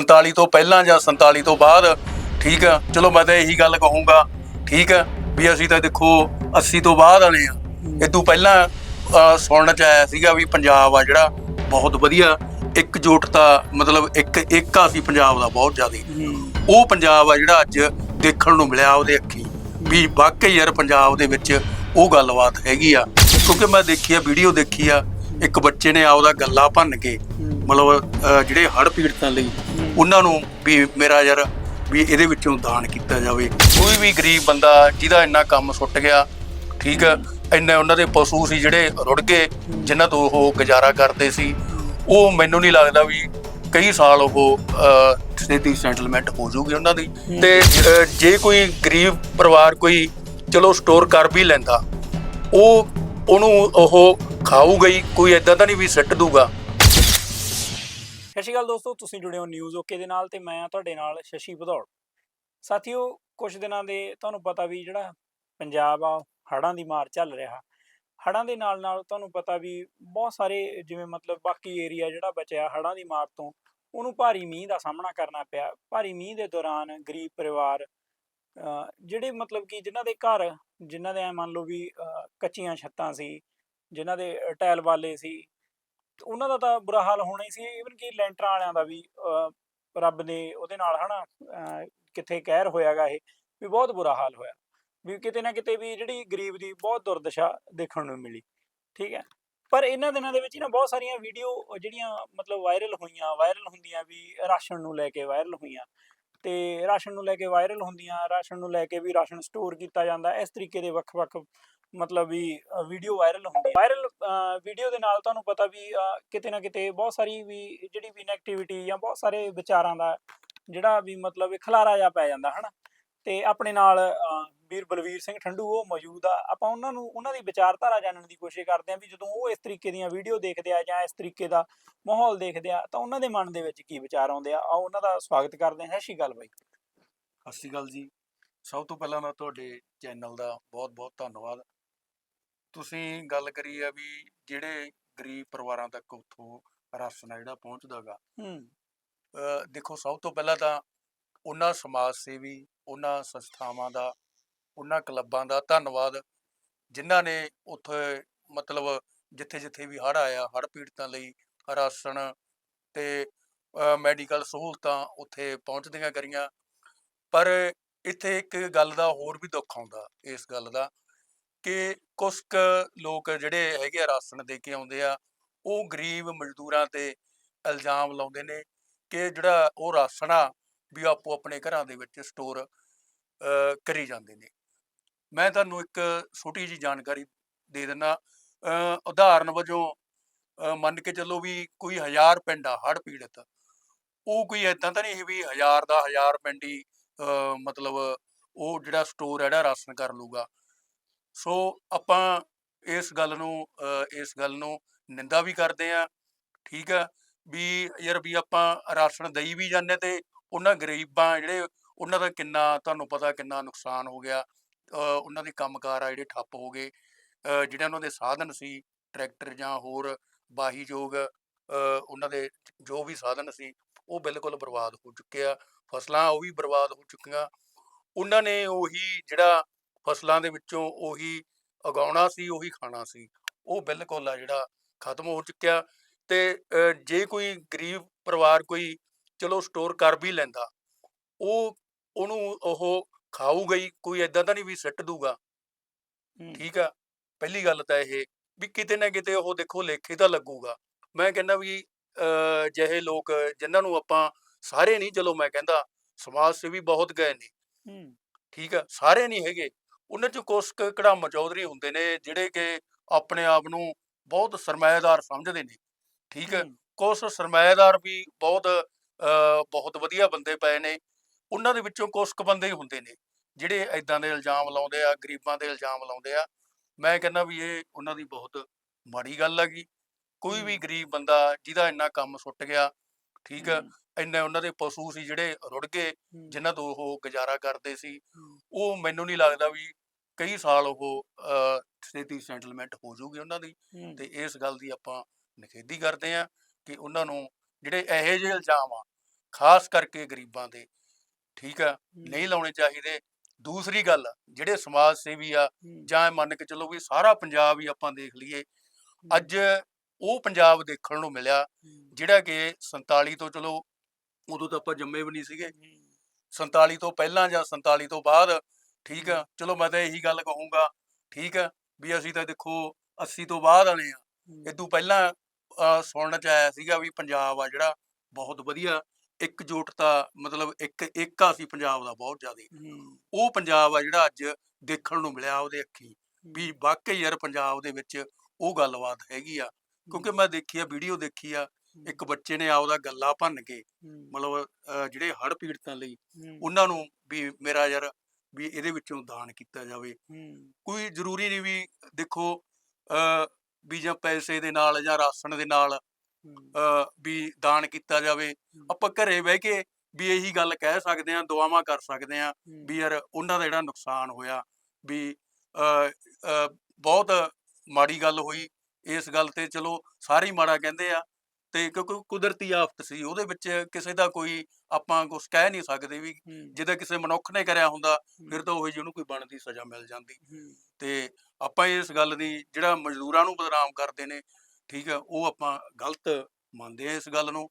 47 ਤੋਂ ਪਹਿਲਾਂ ਜਾਂ 47 ਤੋਂ ਬਾਅਦ ਠੀਕ ਆ? ਚਲੋ ਮੈਂ ਤਾਂ ਇਹੀ ਗੱਲ ਕਹੂੰਗਾ ਠੀਕ ਆ? ਵੀ ਅਸੀਂ ਤਾਂ ਦੇਖੋ 80 ਤੋਂ ਬਾਅਦ ਵਾਲੇ ਆ। ਇਹ ਤੋਂ ਪਹਿਲਾਂ ਸੁਣਨ ਚ ਆਇਆ ਸੀਗਾ ਵੀ ਪੰਜਾਬ ਆ ਜਿਹੜਾ ਬਹੁਤ ਵਧੀਆ। ਇਕਜੁੱਟਤਾ ਮਤਲਬ ਇੱਕ ਏਕਾ ਸੀ ਪੰਜਾਬ ਦਾ ਬਹੁਤ ਜ਼ਿਆਦਾ। ਉਹ ਪੰਜਾਬ ਆ ਜਿਹੜਾ ਅੱਜ ਦੇਖਣ ਨੂੰ ਮਿਲਿਆ ਉਹਦੇ ਅੱਖੀ। ਵੀ ਵਾਕਈ ਯਾਰ ਪੰਜਾਬ ਦੇ ਵਿੱਚ ਉਹ ਗੱਲਬਾਤ ਹੈਗੀ ਆ। ਕਿਉਂਕਿ ਮੈਂ ਦੇਖੀ ਆ ਵੀਡੀਓ ਦੇਖੀ ਆ ਇੱਕ ਬੱਚੇ ਨੇ ਆਪਦਾ ਗੱਲਾ ਭੰਨ ਕੇ ਮਤਲਬ ਜਿਹੜੇ ਹੜ੍ਹ ਪੀੜਤਾਂ ਲਈ ਉਹਨਾਂ ਨੂੰ ਵੀ ਮੇਰਾ ਯਾਰ ਵੀ ਇਹਦੇ ਵਿੱਚੋਂ ਦਾਨ ਕੀਤਾ ਜਾਵੇ। ਕੋਈ ਵੀ ਗਰੀਬ ਬੰਦਾ ਜਿਹਦਾ ਇੰਨਾ ਕੰਮ ਸੁੱਟ ਗਿਆ ਠੀਕ ਹੈ ਇੰਨੇ ਉਹਨਾਂ ਦੇ ਪਸ਼ੂ ਸੀ ਜਿਹੜੇ ਰੁੜ ਗਏ ਜਿਨ੍ਹਾਂ ਤੋਂ ਉਹ ਗੁਜ਼ਾਰਾ ਕਰਦੇ ਸੀ ਉਹ ਮੈਨੂੰ ਨਹੀਂ ਲੱਗਦਾ ਵੀ ਕਈ ਸਾਲ ਉਹ ਅਹ, ਸੈਟਲਮੈਂਟ ਹੋ ਜੂਗੀ ਉਹਨਾਂ ਦੀ। ਤੇ ਜੇ ਕੋਈ ਗਰੀਬ ਪਰਿਵਾਰ ਕੋਈ ਚਲੋ ਸਟੋਰ ਕਰ ਵੀ ਲੈਂਦਾ ਉਹ ਉਹਨੂੰ ਉਹ ਖਾਊਗਾ ਹੀ ਕੋਈ ਐਦਾਂ ਤਾਂ ਨਹੀਂ ਵੀ ਸਿੱਟ ਦੂਗਾ। ਸਤਿ ਸ਼੍ਰੀ ਅਕਾਲ ਦੋਸਤੋ, ਤੁਸੀਂ ਜੁੜੇ ਹੋ ਨਿਊਜ਼ ਓਕੇ ਦੇ ਨਾਲ ਤੇ ਮੈਂ ਆ ਤੁਹਾਡੇ ਨਾਲ ਸ਼ਸ਼ੀ ਭਦੌੜ। ਸਾਥੀਓ ਕੁਝ ਦਿਨਾਂ ਦੇ ਤੁਹਾਨੂੰ ਪਤਾ ਵੀ ਜਿਹੜਾ ਪੰਜਾਬ ਆ ਹੜ੍ਹਾਂ ਦੀ ਮਾਰ ਚੱਲ ਰਿਹਾ। ਹੜ੍ਹਾਂ ਦੇ ਨਾਲ ਨਾਲ ਤੁਹਾਨੂੰ ਪਤਾ ਵੀ ਬਹੁਤ ਸਾਰੇ ਜਿਵੇਂ ਮਤਲਬ ਬਾਕੀ ਏਰੀਆ ਜਿਹੜਾ ਬਚਿਆ ਹੜ੍ਹਾਂ ਦੀ ਮਾਰ ਤੋਂ, ਉਹਨੂੰ ਭਾਰੀ ਮੀਂਹ ਦਾ ਸਾਹਮਣਾ ਕਰਨਾ ਪਿਆ। ਭਾਰੀ ਮੀਂਹ ਦੇ ਦੌਰਾਨ ਗਰੀਬ ਪਰਿਵਾਰ ਜਿਹੜੇ ਮਤਲਬ ਕਿ ਜਿਨ੍ਹਾਂ ਦੇ ਘਰ, ਜਿਨ੍ਹਾਂ ਦੇ ਐਂ ਮੰਨ ਲਓ ਵੀ ਕੱਚੀਆਂ ਛੱਤਾਂ ਸੀ, ਜਿਨ੍ਹਾਂ ਦੇ ਟਾਇਲ ਵਾਲੇ ਸੀ ਉਹਨਾਂ ਦਾ ਤਾਂ ਬੁਰਾ ਹਾਲ ਹੋਣਾ ਹੀ ਸੀ ਇਵਨ ਕਿ ਲੈਂਟਰਾਂ ਵਾਲਿਆਂ ਦਾ ਵੀ ਰੱਬ ਨੇ ਉਹਦੇ ਨਾਲ ਹਨਾ ਅਹ, ਕਿੱਥੇ ਕਹਿਰ ਹੋਇਆਗਾ ਇਹ ਵੀ ਬਹੁਤ ਬੁਰਾ ਹਾਲ ਹੋਇਆ। ਵੀ ਕਿਤੇ ਨਾ ਕਿਤੇ ਵੀ ਜਿਹੜੀ ਗਰੀਬ ਦੀ ਬਹੁਤ ਦੁਰਦਸ਼ਾ ਦੇਖਣ ਨੂੰ ਮਿਲੀ ਠੀਕ ਹੈ। ਪਰ ਇਹਨਾਂ ਦਿਨਾਂ ਦੇ ਵਿੱਚ ਹੀ ਨਾ ਬਹੁਤ ਸਾਰੀਆਂ ਵੀਡੀਓ ਜਿਹੜੀਆਂ ਮਤਲਬ ਵਾਇਰਲ ਹੋਈਆਂ ਵਾਇਰਲ ਹੁੰਦੀਆਂ ਵੀ ਰਾਸ਼ਨ ਨੂੰ ਲੈ ਕੇ ਵਾਇਰਲ ਹੋਈਆਂ। ਤੇ ਰਾਸ਼ਨ ਨੂੰ ਲੈ ਕੇ ਵਾਇਰਲ ਹੁੰਦੀਆਂ ਰਾਸ਼ਨ ਨੂੰ ਲੈ ਕੇ ਵੀ ਰਾਸ਼ਨ ਸਟੋਰ ਕੀਤਾ ਜਾਂਦਾ ਇਸ ਤਰੀਕੇ ਦੇ ਵੱਖ-ਵੱਖ ਮਤਲਬ ਵੀ ਵੀਡੀਓ ਵਾਇਰਲ ਹੁੰਦੀ ਵਾਇਰਲ ਵੀਡੀਓ ਦੇ ਨਾਲ ਤੁਹਾਨੂੰ ਪਤਾ ਵੀ ਕਿਤੇ ਨਾ ਕਿਤੇ ਬਹੁਤ ਸਾਰੀ ਵੀ, ਜਿਹੜੀ ਵੀ ਨੈਗੇਟਿਵਿਟੀ ਜਾਂ ਬਹੁਤ ਸਾਰੇ ਵਿਚਾਰਾਂ ਦਾ ਜਿਹੜਾ ਵੀ ਮਤਲਬ ਖਲਾਰਾ ਜਾ ਪੈ ਜਾਂਦਾ, ਹਨਾ? ਤੇ ਆਪਣੇ ਨਾਲ ਵੀਰ ਬਲਵੀਰ ਸਿੰਘ ਠੰਡੂ, ਉਹ ਮੌਜੂਦ ਆ। ਆਪਾਂ ਉਹਨਾਂ ਨੂੰ, ਉਹਨਾਂ ਦੀ ਵਿਚਾਰਧਾਰਾ ਜਾਣਨ ਦੀ ਕੋਸ਼ਿਸ਼ ਕਰਦੇ ਆਂ ਵੀ ਜਦੋਂ ਉਹ ਇਸ ਤਰੀਕੇ ਦੀਆਂ ਵੀਡੀਓ ਦੇਖਦੇ ਆ ਜਾਂ ਇਸ ਤਰੀਕੇ ਦਾ ਮਾਹੌਲ ਦੇਖਦੇ ਆ, ਤਾਂ ਉਹਨਾਂ ਦੇ ਮਨ ਦੇ ਵਿੱਚ ਕੀ ਵਿਚਾਰ ਆਉਂਦੇ ਆ? ਆਓ ਉਹਨਾਂ ਦਾ ਸਵਾਗਤ ਕਰਦੇ ਹਾਂ। ਸਤਿ ਸ਼੍ਰੀ ਅਕਾਲ ਬਾਈ। ਸਤਿ ਸ਼੍ਰੀ ਅਕਾਲ ਜੀ। ਸਭ ਤੋਂ ਪਹਿਲਾਂ ਮੈਂ ਤੁਹਾਡੇ ਚੈਨਲ ਦਾ ਬਹੁਤ-ਬਹੁਤ ਧੰਨਵਾਦ। ਤੁਸੀਂ ਗੱਲ ਕਰੀ ਆ ਵੀ ਜਿਹੜੇ ਗਰੀਬ ਪਰਿਵਾਰਾਂ ਤੱਕ ਉੱਥੋਂ ਰਾਸ਼ਨ ਆ ਜਿਹੜਾ ਪਹੁੰਚਦਾਗਾ ਹੂੰ। ਦੇਖੋ ਸਭ ਤੋਂ ਪਹਿਲਾਂ ਤਾਂ ਉਹਨਾਂ ਸਮਾਜ ਸੇਵੀ ਉਹਨਾਂ ਸੰਸਥਾਵਾਂ ਦਾ ਉਹਨਾਂ ਕਲੱਬਾਂ ਦਾ ਧੰਨਵਾਦ ਜਿਨ੍ਹਾਂ ਨੇ ਉੱਥੇ ਮਤਲਬ ਜਿੱਥੇ-ਜਿੱਥੇ ਵੀ ਹੜ੍ਹ ਆਇਆ ਹੜ੍ਹ ਪੀੜਤਾਂ ਲਈ ਰਾਸ਼ਨ ਤੇ ਮੈਡੀਕਲ ਸਹੂਲਤਾਂ ਉੱਥੇ ਪਹੁੰਚਦੀਆਂ ਕਰੀਆਂ। ਪਰ ਇੱਥੇ ਇੱਕ ਗੱਲ ਦਾ ਹੋਰ ਵੀ ਦੁੱਖ ਆਉਂਦਾ ਇਸ ਗੱਲ ਦਾ ਕਿ ਕੁਝ ਕੁ ਲੋਕ ਜਿਹੜੇ ਹੈਗੇ ਆ ਰਾਸ਼ਨ ਦੇ ਕੇ ਆਉਂਦੇ ਆ ਉਹ ਗਰੀਬ ਮਜ਼ਦੂਰਾਂ ਤੇ ਇਲਜ਼ਾਮ ਲਾਉਂਦੇ ਨੇ ਕਿ ਜਿਹੜਾ ਉਹ ਰਾਸ਼ਨ ਆ ਵੀ ਆਪੋ ਆਪਣੇ ਘਰਾਂ ਦੇ ਵਿੱਚ ਸਟੋਰ ਅ, ਕਰੀ ਜਾਂਦੇ ਨੇ। ਮੈਂ ਤੁਹਾਨੂੰ ਇੱਕ ਛੋਟੀ ਜੀ ਜਾਣਕਾਰੀ ਦੇ ਦਿੰਦਾ ਅ, ਉਦਾਹਰਨ ਵਜੋਂ ਅ, ਮੰਨ ਕੇ ਚੱਲੋ ਵੀ ਕੋਈ ਹਜ਼ਾਰ ਪਿੰਡ ਆ ਹੜ੍ਹ ਪੀੜਤ ਉਹ ਕੋਈ ਇਦਾਂ ਤਾਂ ਨਹੀਂ ਵੀ ਹਜ਼ਾਰ ਦਾ ਹਜ਼ਾਰ ਪਿੰਡ ਹੀ ਅ, ਮਤਲਬ ਉਹ ਜਿਹੜਾ ਸਟੋਰ ਹੈ ਜਿਹੜਾ ਰਾਸ਼ਨ ਕਰ ਲੂਗਾ ਸੋ ਆਪਾਂ ਇਸ ਗੱਲ ਨੂੰ ਅ, ਇਸ ਗੱਲ ਨੂੰ ਨਿੰਦਾ ਵੀ ਕਰਦੇ ਆ ਠੀਕ ਆ ਵੀ ਯਾਰ ਵੀ ਆਪਾਂ ਰਾਸ਼ਨ ਦੇਈ ਵੀ ਜਾਂਦੇ ਤੇ ਉਹਨਾਂ ਗਰੀਬਾਂ ਜਿਹੜੇ ਉਹਨਾਂ ਦਾ ਕਿੰਨਾ ਤੁਹਾਨੂੰ ਪਤਾ ਕਿੰਨਾ ਨੁਕਸਾਨ ਹੋ ਗਿਆ ਉਹਨਾਂ ਦੇ ਕੰਮਕਾਰ ਆ ਜਿਹੜੇ ਠੱਪ ਹੋ ਗਏ ਅ, ਜਿਹੜੇ ਉਹਨਾਂ ਦੇ ਸਾਧਨ ਸੀ ਟਰੈਕਟਰ ਜਾਂ ਹੋਰ ਵਾਹੀਯੋਗ ਅ, ਉਹਨਾਂ ਦੇ ਜੋ ਵੀ ਸਾਧਨ ਸੀ ਉਹ ਬਿਲਕੁਲ ਬਰਬਾਦ ਹੋ ਚੁੱਕੇ ਆ ਫਸਲਾਂ ਉਹ ਵੀ ਬਰਬਾਦ ਹੋ ਚੁੱਕੀਆਂ ਉਹਨਾਂ ਨੇ ਉਹੀ ਜਿਹੜਾ ਫਸਲਾਂ ਦੇ ਵਿੱਚੋਂ ਉਹੀ ਉਗਾਉਣਾ ਸੀ ਉਹੀ ਖਾਣਾ ਸੀ। ਉਹ ਬਿਲਕੁਲ ਆ ਜਿਹੜਾ ਖਤਮ ਹੋ ਚੁੱਕਿਆ ਤੇ ਜੇ ਕੋਈ ਗਰੀਬ ਪਰਿਵਾਰ ਕੋਈ ਚਲੋ ਸਟੋਰ ਕਰ ਵੀ ਲੈਂਦਾ ਉਹ ਉਹਨੂੰ ਉਹ ਖਾਊਗਾ ਹੀ ਕੋਈ ਐਦਾਂ ਤਾਂ ਨਹੀਂ ਵੀ ਸਿੱਟ ਦੂਗਾ। ਠੀਕ ਆ ਪਹਿਲੀ ਗੱਲ ਤਾਂ ਇਹ ਵੀ ਕਿਤੇ ਨਾ ਕਿਤੇ ਉਹ ਦੇਖੋ ਲੇਖੇ ਤਾਂ ਲੱਗੂਗਾ। ਮੈਂ ਕਹਿੰਦਾ ਵੀ ਜਿਹੇ ਲੋਕ ਜਿਨ੍ਹਾਂ ਨੂੰ ਆਪਾਂ ਸਾਰੇ ਨਹੀਂ ਚਲੋ ਮੈਂ ਕਹਿੰਦਾ ਸਮਾਜ ਸੇਵੀ ਬਹੁਤ ਗਏ ਨੇ। ਠੀਕ ਆ ਸਾਰੇ ਨਹੀਂ ਹੈਗੇ। ਉਹਨਾਂ ਚ ਕੁਛ ਕੁ ਕੜਾਮ ਚੌਧਰੀ ਹੁੰਦੇ ਨੇ ਜਿਹੜੇ ਕਿ ਆਪਣੇ ਆਪ ਨੂੰ ਬਹੁਤ ਸਰਮਾਏਦਾਰ ਸਮਝਦੇ ਨੇ ਠੀਕ ਹੈ। ਕੁਛ ਸਰਮਾਏਦਾਰ ਵੀ ਬਹੁਤ ਬਹੁਤ ਵਧੀਆ ਬੰਦੇ ਪਏ ਨੇ ਉਹਨਾਂ ਦੇ ਵਿੱਚੋਂ ਕੁਛ ਕੁ ਬੰਦੇ ਹੀ ਹੁੰਦੇ ਨੇ ਜਿਹੜੇ ਐਦਾਂ ਦੇ ਇਲਜ਼ਾਮ ਲਾਉਂਦੇ ਆ ਗਰੀਬਾਂ ਦੇ ਇਲਜ਼ਾਮ ਲਾਉਂਦੇ ਆ। ਮੈਂ ਕਹਿੰਦਾ ਵੀ ਇਹ ਉਹਨਾਂ ਦੀ ਬਹੁਤ ਮਾੜੀ ਗੱਲ ਹੈਗੀ। ਕੋਈ ਵੀ। ਗਰੀਬ ਬੰਦਾ ਜਿਹਦਾ ਇੰਨਾ ਕੰਮ ਸੁੱਟ ਗਿਆ ਠੀਕ ਹੈ? ਇੰਨੇ ਉਹਨਾਂ ਦੇ ਪਸ਼ੂ ਸੀ ਜਿਹੜੇ ਰੁੜ ਗਏ ਜਿਨ੍ਹਾਂ ਤੋਂ ਉਹ ਗੁਜ਼ਾਰਾ ਕਰਦੇ ਸੀ। ਉਹ ਮੈਨੂੰ ਨਹੀਂ ਲੱਗਦਾ ਵੀ ਕਈ ਸਾਲ ਉਹ ਛੇਤੀ ਸੈਟਲਮੈਂਟ ਹੋ ਜੂਗੀ ਉਹਨਾਂ ਦੀ ਤੇ ਇਸ ਗੱਲ ਦੀ ਆਪਾਂ ਨਿਖੇਧੀ ਕਰਦੇ ਆ ਕਿ ਉਹਨਾਂ ਨੂੰ ਜਿਹੜੇ ਇਹੋ ਜਿਹੇ ਇਲਜ਼ਾਮ ਆ ਖਾਸ ਕਰਕੇ ਗਰੀਬਾਂ ਦੇ ਠੀਕ ਆ ਨਹੀਂ ਲਾਉਣੇ ਚਾਹੀਦੇ। ਦੂਸਰੀ ਗੱਲ ਜਿਹੜੇ ਸਮਾਜ ਸੇਵੀ ਆ ਜਾਂ ਮੰਨ ਕੇ ਚੱਲੋ ਵੀ ਸਾਰਾ ਪੰਜਾਬ ਹੀ ਆਪਾਂ ਦੇਖ ਲਈਏ ਅੱਜ ਉਹ ਪੰਜਾਬ ਦੇਖਣ ਨੂੰ ਮਿਲਿਆ ਜਿਹੜਾ ਕਿ 47 ਤੋਂ ਚਲੋ ਉਦੋਂ ਤਾਂ ਆਪਾਂ ਜੰਮੇ ਵੀ ਨਹੀਂ ਸੀਗੇ। ਹੂੰ, 47 ਤੋਂ ਪਹਿਲਾਂ ਜਾਂ 47 ਤੋਂ ਬਾਅਦ ਠੀਕ ਆ? ਚਲੋ ਮੈਂ ਤਾਂ ਇਹੀ ਗੱਲ ਕਹੂੰਗਾ ਠੀਕ ਆ? ਵੀ ਅਸੀਂ ਤਾਂ ਦੇਖੋ 80 ਤੋਂ ਬਾਅਦ ਵਾਲੇ ਆ। ਇਦੋਂ ਪਹਿਲਾਂ ਸੁਣਨ ਚ ਆਇਆ ਸੀਗਾ ਵੀ ਪੰਜਾਬ ਆ ਜਿਹੜਾ ਬਹੁਤ ਵਧੀਆ ਇਕਜੁੱਟਤਾ ਮਤਲਬ ਇੱਕ ਏਕਾ ਸੀ ਪੰਜਾਬ ਦਾ ਬਹੁਤ ਜ਼ਿਆਦਾ। ਉਹ ਪੰਜਾਬ ਆ ਜਿਹੜਾ ਅੱਜ ਦੇਖਣ ਨੂੰ ਮਿਲਿਆ ਉਹਦੇ ਅੱਖੀ। ਵੀ ਵਾਕਈ ਯਾਰ ਪੰਜਾਬ ਦੇ ਵਿੱਚ ਉਹ ਗੱਲਬਾਤ ਹੈਗੀ ਆ। ਕਿਉਂਕਿ ਮੈਂ ਦੇਖੀ ਆ ਵੀਡੀਓ ਦੇਖੀ ਆ ਇੱਕ ਬੱਚੇ ਨੇ ਆਪਦਾ ਗੱਲਾ ਭੰਨ ਕੇ ਮਤਲਬ ਜਿਹੜੇ ਹੜ੍ਹ ਪੀੜਤਾਂ ਲਈ ਉਹਨਾਂ ਨੂੰ ਵੀ ਮੇਰਾ ਯਾਰ ਵੀ ਇਹਦੇ ਵਿੱਚੋਂ ਦਾਨ ਕੀਤਾ ਜਾਵੇ। ਕੋਈ ਜ਼ਰੂਰੀ ਨਹੀਂ ਵੀ ਦੇਖੋ ਅਹ, ਵੀ ਜਾਂ ਪੈਸੇ ਦੇ ਨਾਲ ਜਾਂ ਰਾਸ਼ਨ ਦੇ ਨਾਲ ਅਹ, ਵੀ ਦਾਨ ਕੀਤਾ ਜਾਵੇ। ਆਪਾਂ ਘਰੇ ਬਹਿ ਕੇ ਵੀ ਇਹੀ ਗੱਲ ਕਹਿ ਸਕਦੇ ਆ ਦੁਆਵਾਂ ਕਰ ਸਕਦੇ ਆ ਵੀ ਯਾਰ ਉਹਨਾਂ ਦਾ ਜਿਹੜਾ ਨੁਕਸਾਨ ਹੋਇਆ ਵੀ ਬਹੁਤ ਮਾੜੀ ਗੱਲ ਹੋਈ। ਇਸ ਗੱਲ ਤੇ ਚਲੋ ਸਾਰੇ ਹੀ ਮਾੜਾ ਕਹਿੰਦੇ ਆ। ਤੇ ਕਿਉਂਕਿ ਕੁਦਰਤੀ ਆਫਤ ਸੀ ਉਹਦੇ ਵਿੱਚ ਕਿਸੇ ਦਾ ਕੋਈ ਆਪਾਂ ਕੁਝ ਕਹਿ ਨਹੀਂ ਸਕਦੇ ਵੀ ਜਿਹਦਾ ਕਿਸੇ ਮਨੁੱਖ ਨੇ ਕਰਿਆ ਹੁੰਦਾ ਫਿਰ ਤਾਂ ਉਹ ਜਿਹਨੂੰ ਕੋਈ ਬਣਦੀ ਸਜ਼ਾ ਮਿਲ ਜਾਂਦੀ। ਤੇ ਆਪਾਂ ਇਸ ਗੱਲ ਦੀ ਜਿਹੜਾ ਮਜ਼ਦੂਰਾਂ ਨੂੰ ਬਦਨਾਮ ਕਰਦੇ ਨੇ ਠੀਕ ਹੈ ਉਹ ਆਪਾਂ ਗਲਤ ਮੰਨਦੇ ਆ ਇਸ ਗੱਲ ਨੂੰ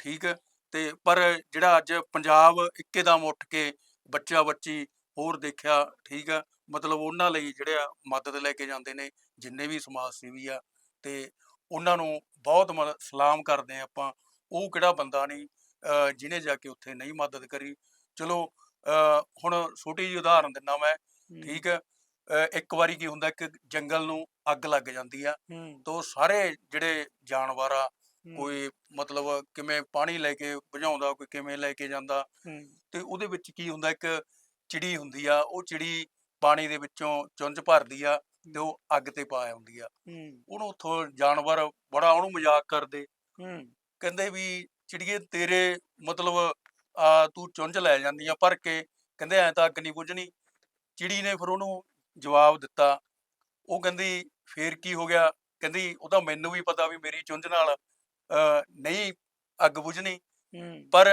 ਠੀਕ ਹੈ ਤੇ ਪਰ ਜਿਹੜਾ ਅੱਜ ਪੰਜਾਬ ਇੱਕੇਦਮ ਉੱਠ ਕੇ ਬੱਚਾ ਬੱਚੀ ਹੋਰ ਦੇਖਿਆ ਠੀਕ ਹੈ ਮਤਲਬ ਉਹਨਾਂ ਲਈ ਜਿਹੜਾ ਮਦਦ ਲੈ ਕੇ ਜਾਂਦੇ ਨੇ ਜਿੰਨੇ ਵੀ ਸਮਾਜ ਸੇਵੀ ਆ ਤੇ ਉਹਨਾਂ ਨੂੰ ਬਹੁਤ ਸਲਾਮ ਕਰਦੇ ਆ ਆਪਾਂ ਉਹ ਕਿਹੜਾ ਬੰਦਾ ਨਹੀਂ ਜਿਹਨੇ ਜਾ ਕੇ ਉੱਥੇ ਨਹੀਂ ਮਦਦ ਕਰੀ। ਚਲੋ ਹੁਣ ਛੋਟੀ ਜਿਹੀ ਉਦਾਹਰਨ ਦਿੰਦਾ ਮੈਂ ਠੀਕ ਹੈ ਇੱਕ ਵਾਰੀ ਕੀ ਹੁੰਦਾ ਕਿ ਜੰਗਲ ਨੂੰ ਅੱਗ ਲੱਗ ਜਾਂਦੀ ਆ ਤਾਂ ਸਾਰੇ ਜਿਹੜੇ ਜਾਨਵਰ ਆ ਕੋਈ ਮਤਲਬ ਕਿਵੇਂ ਪਾਣੀ ਲੈ ਕੇ ਬੁਝਾਉਂਦਾ ਕੋਈ ਕਿਵੇਂ ਲੈ ਕੇ ਜਾਂਦਾ ਤੇ ਉਹਦੇ ਵਿੱਚ ਕੀ ਹੁੰਦਾ ਇੱਕ ਚਿੜੀ ਹੁੰਦੀ ਆ ਉਹ ਚਿੜੀ ਪਾਣੀ ਦੇ ਵਿੱਚੋਂ ਚੁੰਝ ਭਰਦੀ ਆ ਤੇ ਉਹ ਅੱਗ ਤੇ ਪਾ ਆਉਂਦੀ ਆ। ਹੂੰ, ਉਹਨੂੰ ਉੱਥੋਂ ਜਾਨਵਰ ਬੜਾ ਉਹਨੂੰ ਮਜ਼ਾਕ ਕਰਦੇ। ਹੂੰ, ਕਹਿੰਦੇ ਵੀ ਚਿੜੀਏ ਤੇਰੇ ਮਤਲਬ ਆ ਤੂੰ ਚੁੰਝ ਲੈ ਜਾਂਦੀ ਆ ਭਰ ਕੇ। ਕਹਿੰਦੇ ਐ ਤਾਂ ਅੱਗ ਨਹੀਂ ਬੁਝਣੀ। ਚਿੜੀ ਨੇ ਫਿਰ ਉਹਨੂੰ ਜਵਾਬ ਦਿੱਤਾ। ਉਹ ਕਹਿੰਦੀ ਫੇਰ ਕੀ ਹੋ ਗਿਆ? ਕਹਿੰਦੀ ਉਹ ਤਾਂ ਮੈਨੂੰ ਵੀ ਪਤਾ ਵੀ ਮੇਰੀ ਚੁੰਝ ਨਾਲ ਨਹੀਂ ਅੱਗ ਬੁਝਣੀ। ਪਰ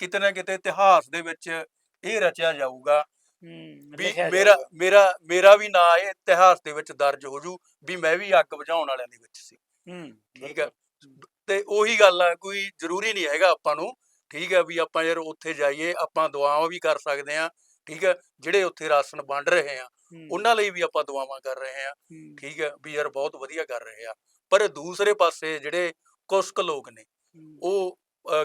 ਕਿਤੇ ਨਾ ਕਿਤੇ ਇਤਿਹਾਸ ਦੇ ਵਿੱਚ ਇਹ ਰਚਿਆ ਜਾਊਗਾ ਵੀ ਮੇਰਾ। ਮੇਰਾ ਮੇਰਾ ਵੀ ਨਾਂ ਇਹ ਇਤਿਹਾਸ ਦੇ ਵਿੱਚ ਦਰਜ ਹੋ ਜੂ ਵੀ ਮੈਂ ਵੀ ਅੱਗ ਬੁਝਾਉਣ ਵਾਲਿਆਂ ਦੇ ਵਿੱਚ ਸੀ। ਹੂੰ, ਠੀਕ ਹੈ ਤੇ ਉਹੀ ਗੱਲ ਆ ਕੋਈ ਜ਼ਰੂਰੀ ਨਹੀਂ ਹੈਗਾ ਆਪਾਂ ਨੂੰ ਠੀਕ ਹੈ ਵੀ ਆਪਾਂ ਯਾਰ ਉੱਥੇ ਜਾਈਏ ਆਪਾਂ ਦੁਆਵਾਂ ਵੀ ਕਰ ਸਕਦੇ ਆ ਠੀਕ ਹੈ ਜਿਹੜੇ ਉੱਥੇ ਰਾਸ਼ਨ ਵੰਡ ਰਹੇ ਆ ਉਹਨਾਂ ਲਈ ਵੀ ਆਪਾਂ ਦੁਆਵਾਂ ਕਰ ਰਹੇ ਆ ਠੀਕ ਹੈ ਵੀ ਯਾਰ ਬਹੁਤ ਵਧੀਆ ਕਰ ਰਹੇ ਆ। ਪਰ ਦੂਸਰੇ ਪਾਸੇ ਜਿਹੜੇ ਕੁਛ ਕੁ ਲੋਕ ਨੇ ਉਹ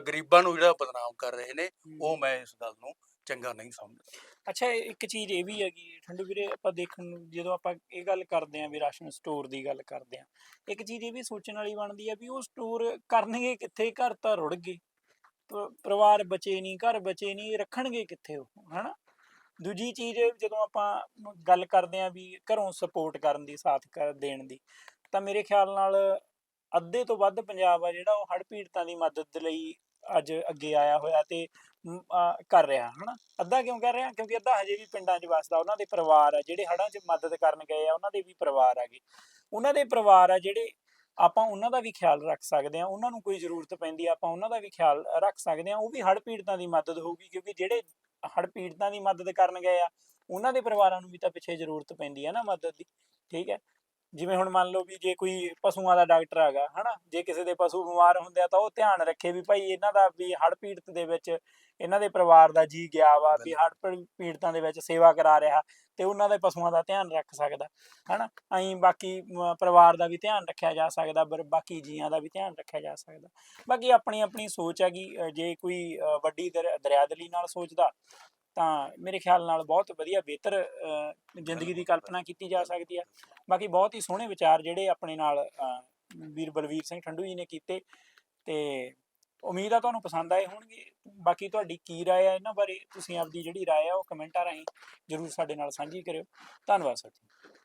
ਗਰੀਬਾਂ ਨੂੰ ਜਿਹੜਾ ਬਦਨਾਮ ਕਰ ਰਹੇ ਨੇ। ਉਹ ਮੈਂ ਇਸ ਗੱਲ ਨੂੰ ਚੰਗਾ ਨਹੀਂ ਸਮਝਦਾ। ਅੱਛਾ ਇੱਕ ਚੀਜ਼ ਇਹ ਵੀ ਹੈਗੀ ਠੰਡੂ ਵੀਰੇ ਆਪਾਂ ਦੇਖਣ ਨੂੰ ਜਦੋਂ ਆਪਾਂ ਇਹ ਗੱਲ ਕਰਦੇ ਆਂ ਵੀ ਰਾਸ਼ਨ ਸਟੋਰ ਦੀ ਗੱਲ ਕਰਦੇ ਆਂ ਇੱਕ ਚੀਜ਼ ਇਹ ਵੀ ਸੋਚਣ ਵਾਲੀ ਬਣਦੀ ਆ ਵੀ ਉਹ ਸਟੋਰ ਕਰਨਗੇ ਕਿੱਥੇ? ਘਰ ਤਾਂ ਰੁੜ ਗਏ ਪ- ਪਰਿਵਾਰ ਬਚੇ ਨਹੀਂ, ਘਰ ਬਚੇ ਨਹੀਂ, ਰੱਖਣਗੇ ਕਿੱਥੇ ਉਹ, ਹਨਾ? ਦੂਜੀ ਚੀਜ਼ ਜਦੋਂ ਆਪਾਂ ਗੱਲ ਕਰਦੇ ਆਂ ਵੀ ਘਰੋਂ ਸਪੋਰਟ ਕਰਨ ਦੀ, ਸਾਥ ਕਰ, ਦੇਣ ਦੀ, ਤਾਂ ਮੇਰੇ ਖਿਆਲ ਨਾਲ ਅੱਧੇ ਤੋਂ ਵੱਧ ਪੰਜਾਬ ਆ ਜਿਹੜਾ ਉਹ ਹੜ੍ਹ ਪੀੜਤਾਂ ਦੀ ਮਦਦ ਲਈ ਅੱਜ ਅੱਗੇ ਆਇਆ ਹੋਇਆ ਤੇ ਮ, ਕਰ ਰਿਹਾ ਹਨਾ? ਅੱਧਾ ਕਿਉਂ ਕਰ ਰਿਹਾ? ਕਿਉਂਕਿ ਅੱਧਾ ਹਜੇ ਵੀ ਪਿੰਡਾਂ 'ਚ ਵਸਦਾ ਉਹਨਾਂ ਦੇ ਪਰਿਵਾਰ ਆ ਜਿਹੜੇ ਹੜ੍ਹਾਂ 'ਚ ਮਦਦ ਕਰਨ ਗਏ ਆ ਉਹਨਾਂ ਦੇ ਵੀ ਪਰਿਵਾਰ ਆਗੇ ਉਹਨਾਂ ਦੇ ਪਰਿਵਾਰ ਆ ਜਿਹੜੇ ਆਪਾਂ ਉਹਨਾਂ ਦਾ ਵੀ ਖਿਆਲ ਰੱਖ ਸਕਦੇ ਆ ਉਹਨਾਂ ਨੂੰ ਕੋਈ ਜ਼ਰੂਰਤ ਪੈਂਦੀ ਆ ਆਪਾਂ ਉਹਨਾਂ ਦਾ ਵੀ ਖਿਆਲ ਰੱਖ ਸਕਦੇ ਆ ਉਹ ਵੀ ਹੜ੍ਹ ਪੀੜਤਾਂ ਦੀ ਮਦਦ ਹੋਊਗੀ ਕਿਉਂਕਿ ਜਿਹੜੇ ਹੜ੍ਹ ਪੀੜਤਾਂ ਦੀ ਮਦਦ ਕਰਨ ਗਏ ਆ ਉਹਨਾਂ ਦੇ ਪਰਿਵਾਰਾਂ ਨੂੰ ਵੀ ਤਾਂ ਪਿੱਛੇ ਜ਼ਰੂਰਤ ਪੈਂਦੀ ਆ ਨਾ ਮਦਦ ਦੀ ਠੀਕ ਹੈ? ਜਿਵੇਂ ਹੁਣ ਮੰਨ ਲਓ ਵੀ ਜੇ ਕੋਈ ਪਸ਼ੂਆਂ ਦਾ ਡਾਕਟਰ ਹੈਗਾ ਹਨਾ? ਜੇ ਕਿਸੇ ਦੇ ਪਸ਼ੂ ਬਿਮਾਰ ਹੁੰਦੇ ਆ ਤਾਂ ਉਹ ਧਿਆਨ ਰੱਖੇ ਵੀ ਭਾਈ ਇਹਨਾਂ ਦਾ ਵੀ ਹੜ੍ਹ ਪੀੜਤ ਦੇ ਵਿੱਚ ਇਹਨਾਂ ਦੇ ਪਰਿਵਾਰ ਦਾ ਜੀ ਗਿਆ ਵਾ ਵੀ ਹੜ੍ਹ ਪੀੜਤਾਂ ਦੇ ਵਿੱਚ ਸੇਵਾ ਕਰਾ ਰਿਹਾ ਤੇ ਉਹਨਾਂ ਦੇ ਪਸ਼ੂਆਂ ਦਾ ਧਿਆਨ ਰੱਖ ਸਕਦਾ ਹਨਾ? ਐਂ ਬਾਕੀ ਪਰਿਵਾਰ ਦਾ ਵੀ ਧਿਆਨ ਰੱਖਿਆ ਜਾ ਸਕਦਾ ਪਰ ਬਾਕੀ ਜੀਆਂ ਦਾ ਵੀ ਧਿਆਨ ਰੱਖਿਆ ਜਾ ਸਕਦਾ। ਬਾਕੀ ਆਪਣੀ ਆਪਣੀ ਸੋਚ ਹੈਗੀ ਅ, ਜੇ ਕੋਈ ਵੱਡੀ ਦਰ- ਦਰਿਆਦਲੀ ਨਾਲ ਸੋਚਦਾ ਤਾਂ ਮੇਰੇ ਖਿਆਲ ਨਾਲ ਬਹੁਤ ਵਧੀਆ ਬਿਹਤਰ ਜ਼ਿੰਦਗੀ ਦੀ ਕਲਪਨਾ ਕੀਤੀ ਜਾ ਸਕਦੀ ਹੈ ਬਾਕੀ ਬਹੁਤ ਹੀ ਸੋਹਣੇ ਵਿਚਾਰ ਜਿਹੜੇ ਆਪਣੇ ਨਾਲ ਵੀਰ ਬਲਵੀਰ ਸਿੰਘ ਠੰਡੂ ਜੀ ਨੇ ਕੀਤੇ ਤੇ ਉਮੀਦ ਆ ਤੁਹਾਨੂੰ ਪਸੰਦ ਆਏ ਹੋਣਗੇ ਬਾਕੀ ਤੁਹਾਡੀ ਕੀ رائے ਆ ਇਹਨਾਂ ਬਾਰੇ ਤੁਸੀਂ ਆਪਦੀ ਜਿਹੜੀ رائے ਆ ਉਹ ਕਮੈਂਟਾਂ ਰਾਹੀਂ ਜਰੂਰ ਸਾਡੇ ਨਾਲ ਸਾਂਝੀ ਕਰਿਓ ਧੰਨਵਾਦ ਸਾਥੀਓ